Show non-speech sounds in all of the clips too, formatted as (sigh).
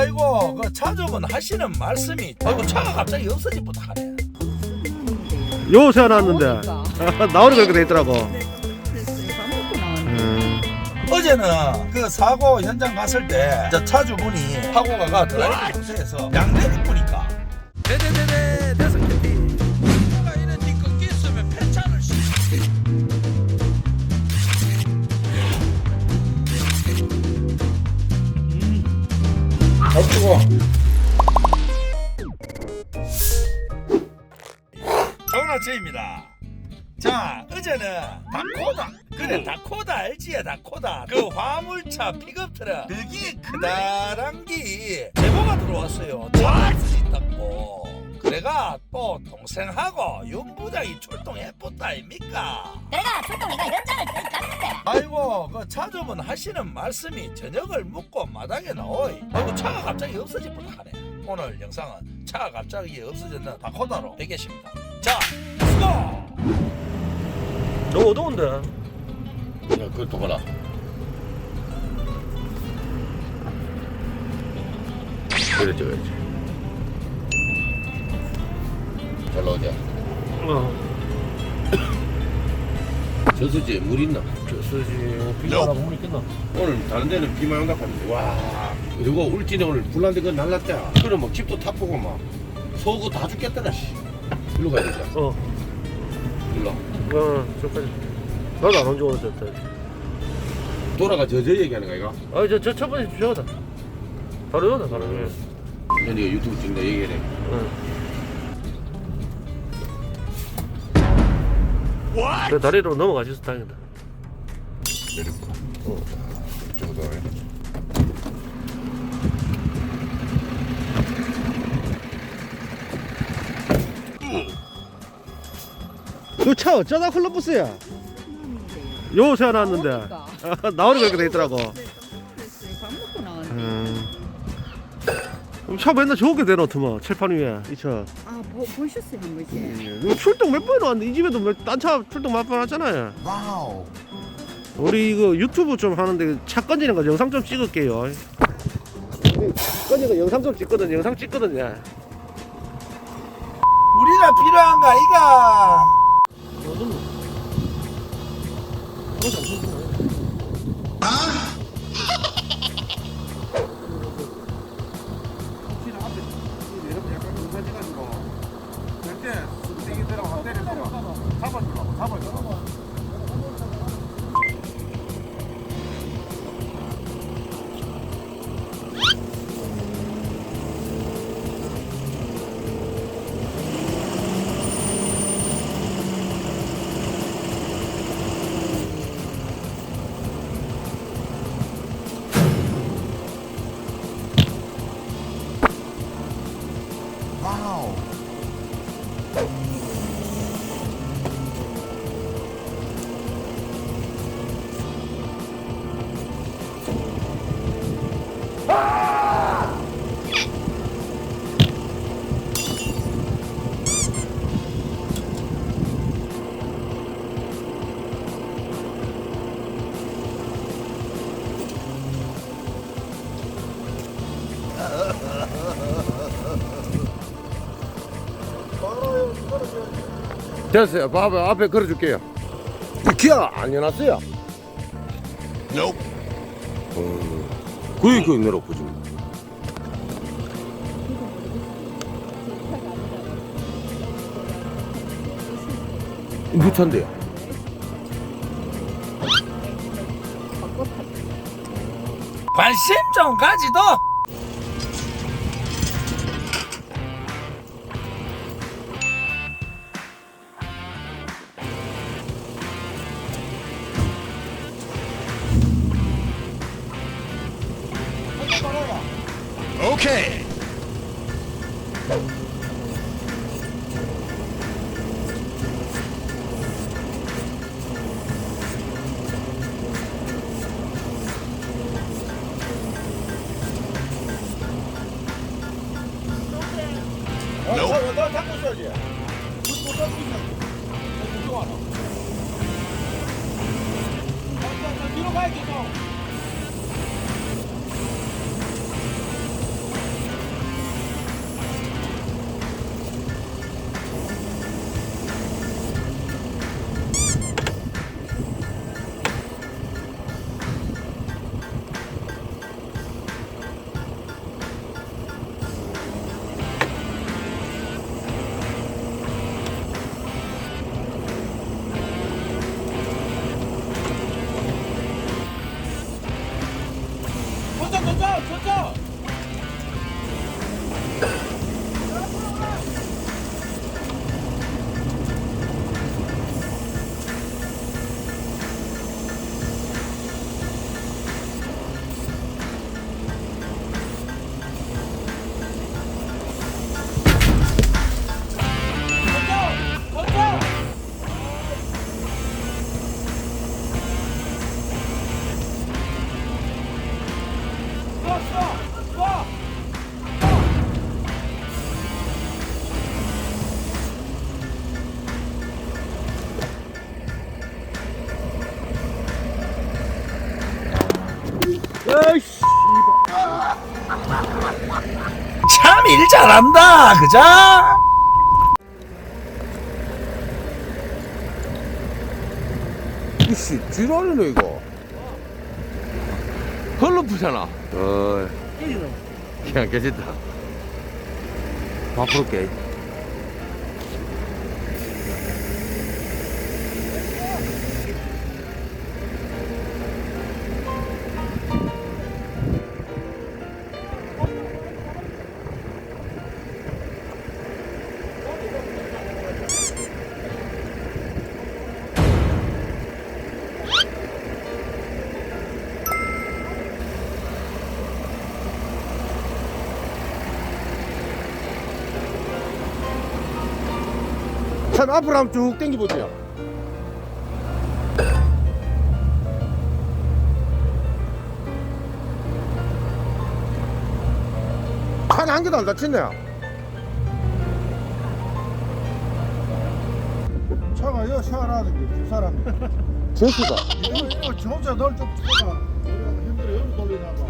아이고 그 차주분 하시는 말씀이 아이고 차가 갑자기 없어질 뻔하네. 요 세워놨는데 나오니까. (laughs) 나오는 거 이렇게 돼 있더라고. 음. 어제는 그 사고 현장 갔을 때 저 차주분이 사고가 가 드라이브 양대리 뿌니까 네네네네 아프고. 좋은 아침입니다. 자 어제는 다코다. 그래 다코다 알지야 다코다. 그 화물차 픽업 트럭. 그게 크다란 게 제보가 들어왔어요. 잘수 있다고 또 동생하고 윤 부장이 출동해봤다 아닙니까 내가 출동이가 현장을 계속 갔는데 아이고 그 차주분 하시는 말씀이 저녁을 묵고 마당에 나오이 아이고 차가 갑자기 없어질 뻔하네 오늘 영상은 차가 갑자기 없어졌는 다코다로 되겠습니다 자 수고 너무 어두운데. 야, 그것도 봐라. 그렇지, 그렇지. 잘 나오자. 어. (coughs) 저수지에 물 있나? 저수지 비바람 물이 끝나. 오늘 다른 데는 비만 온다 하는데, 와. 그리고 울진에 오늘 불난데 그거 날랐다. 그럼 막 집도 타보고 막, 소고 다 죽겠더라, 씨. 일로 가야 되자. 어. 일로. 어. 저까지. 나도 안 온지 오래됐다. 돌아가 저저 얘기하는 거야, 이거? 아, 저, 저 첫 번째 주셔다. 바로 요다, 바로 요. 현이가 유튜브 찍는다 얘기해. 응. 그 다리로 넘어가셔서 다행이다. 내릴까? 어. 이 정도. 그차 어쩌다 클럽버스야? 요 세워놨는데 나오니까. (laughs) 나오는 거 이렇게 돼 있더라고. 그래서 밥 먹고 나왔네. 음. 차 맨날 저렇게 대놓더만 칠판 위에 이 차. 아 보, 보셨어요 한 번씩? 이거 출동 몇 번 왔는데 이 집에도 딴차 출동 몇 번 왔잖아요. 와우 우리 이거 유튜브 좀 하는데 차 건지는 거 영상 좀 찍을게요. 건지는 거 영상 좀 찍거든. 영상 찍거든요. 우리가 필요한가 이가 됐어요. 봐봐, 앞에 걸어줄게요. 이 기아 안 해놨어요? Nope. 어, 그게 그 내놓고 지금. 무차인데요. 관심 좀 가지도 일 잘한다 그자 이씨 지랄이네 이거. 헐렁프잖아 어 그냥 괜찮다. 바쁘게 차 앞으로 한번 쭉 당겨보세요 차는 한 개도 안 다쳤네요 차가 여 시원하는 게두 사람. 제수가 이거 이거 저 혼자 널좀 쳐가. 우리가 힘들어 여기 돌리나 봐.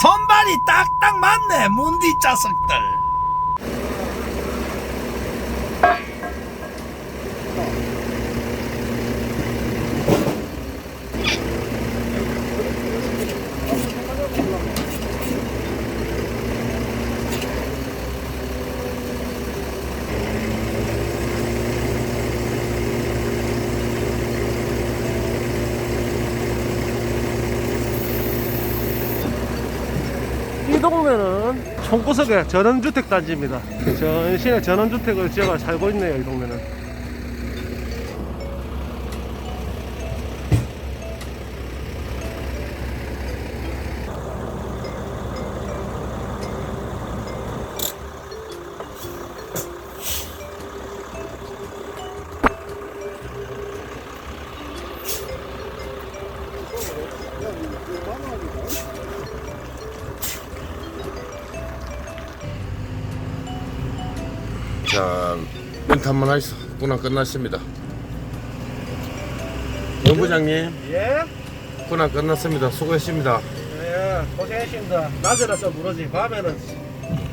선발이 딱딱 맞네 문디 자석들 이 동네는 총구석의 전원주택 단지입니다. 전신에 전원주택을 지어가 살고 있네요, 이 동네는. 한번 하시죠 분할 끝났습니다 정 부장님 예? 분할 끝났습니다 수고했습니다 예, 고생하십니다. 낮에라서 무너지, 밤에는.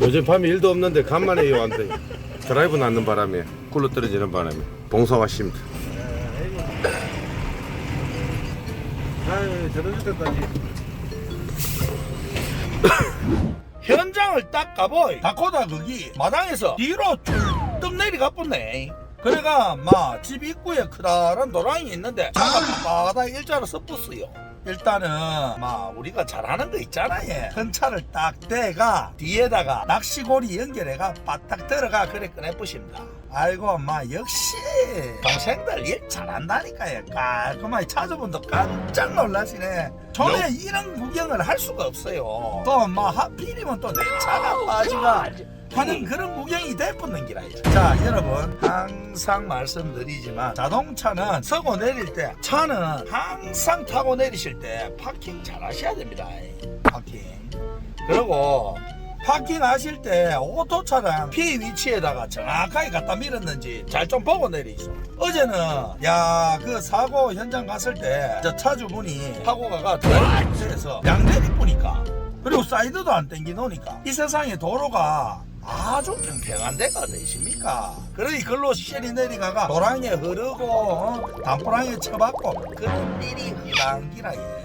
요즘 밤에 일도 없는데 간만에 요 왔는데 드라이브 낳는 바람에 굴러 떨어지는 바람에 봉사하십니다 아유, 전원주택 단지. (coughs) 현장을 딱 가보이 다코다 거기 마당에서 뒤로 쭉 내리가 뿐네. 그래가 막집 입구에 크다란 도랑이 있는데 차가 바다 일자로 섞었어요. 일단은 막 우리가 잘하는 거 있잖아 얘. 큰 차를 딱 대가 뒤에다가 낚시고리 연결해가 바닥 들어가 그래 꺼내부십니다. 아이고 막 역시 동생들 일 잘한다니까요 깔끔하게 찾아본도 깜짝 놀라시네. 전에 이런 구경을 할 수가 없어요. 또막 하필이면 또 내 차가 빠지가 하는 그런 구경이 될뻔는 기라 자 여러분 항상 말씀드리지만 자동차는 서고 내릴 때 차는 항상 타고 내리실 때 파킹 잘 하셔야 됩니다. 파킹. 그리고 파킹 하실 때 오토차랑 피 위치에다가 정확하게 갖다 밀었는지 잘 좀 보고 내리죠. 어제는 야 그 사고 현장 갔을 때 저 차주분이 사고가가 드라이브에서 양내리 뿌니까. 그리고 사이드도 안 땡기 놓으니까. 이 세상에 도로가 아주 평평한 데가 어디 있습니까? 그러니 글로 쉘이 내리가가 도랑에 흐르고 어? 담보랑에 쳐박고 그런 일이 희랑기라 예.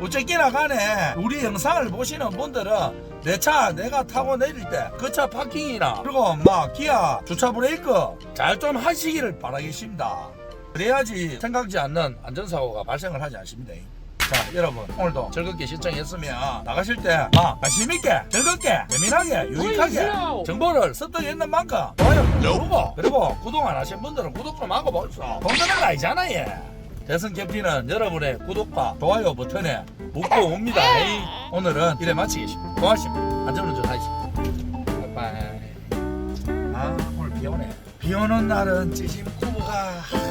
어쨌기나 간에 우리 영상을 보시는 분들은 내 차 내가 타고 내릴 때 그 차 파킹이나 그리고 막 기아 주차 브레이크 잘 좀 하시기를 바라겠습니다. 그래야지 생각지 않는 안전사고가 발생을 하지 않습니다. 자 여러분 오늘도 즐겁게 시청했으면 나가실 때 아, 관심 있게 즐겁게 재미나게 유익하게 정보를 습득했는 만큼 좋아요 누르고 그리고 구독 안 하신 분들은 구독 좀 하고 보십시오. 돈 드는 거 아니잖아요 예. 대선 캠핑은 여러분의 구독과 좋아요 버튼에 묻고 옵니다. 에이. 오늘은 이래 마치겠습니다. 고맙습니다. 안전운전 하십시오 바이바이. 아 오늘 비 오네. 비 오는 날은 찌짐쿠브가 삼겹살하고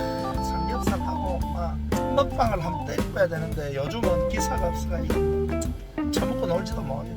막 먹방을 한번 때려봐야 되는데 요즘은 기사가 없어가지고 처먹고 놀지도 못해